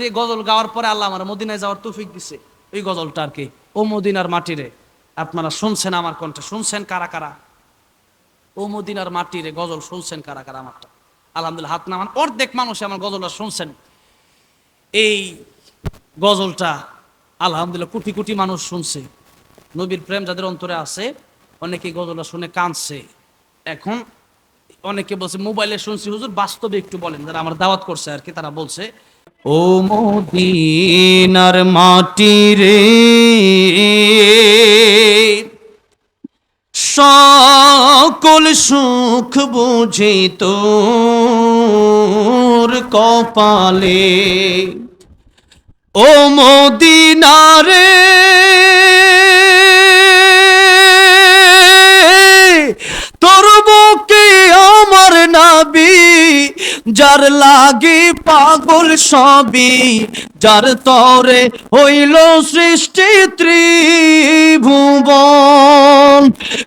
যে গজল গাওয়ার পরে আল্লাহ আমার মদিনায় যাওয়ার তৌফিক দিছে এই গজলটা আর কি, ও মদিনার মাটিরে আপনারা শুনছেন আমার কণ্ঠে, শুনছেন কারা কারা? ও মদিনার মাটিরে গজল শুনছেন কারা কারা আমারটা? আলহামদুলিল্লাহ, হাত নামান, অর্ধেক মানুষ আমার গজলটা শুনছেন। এই গজলটা আলহামদুলিল্লাহ কোটি কোটি মানুষ শুনছে। নবীর প্রেম যাদের অন্তরে আছে অনেকে গজলটা শুনে কাঁদছে। এখন অনেকে বলছে, মোবাইলে শুনছি, হুজুর বাস্তবে একটু বলেন, যারা আমার দাওয়াত করছে আর কি, তারা বলছে, ও মদিনার মাটি রে, সকল সুখ বুঝে তোর কপালে। ও মদিনারে যার লাগি পাগল সবই, যার তরে হইল সৃষ্টি ত্রিভুবন।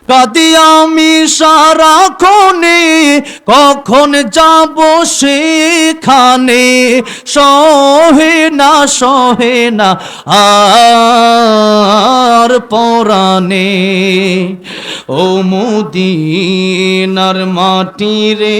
কাদি আমি সারাক্ষণে কখন যাব সেখানে? সহে না সহে না, আর পরাণে। ও মুদিনার মাটি রে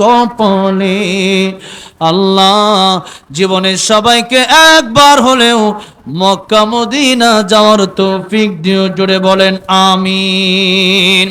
কপালে আল্লাহ জীবনে সবাইকে একবার হলেও মক্কা মদিনা যাওয়ার তৌফিক দিও জুড়ে বলেন আমিন।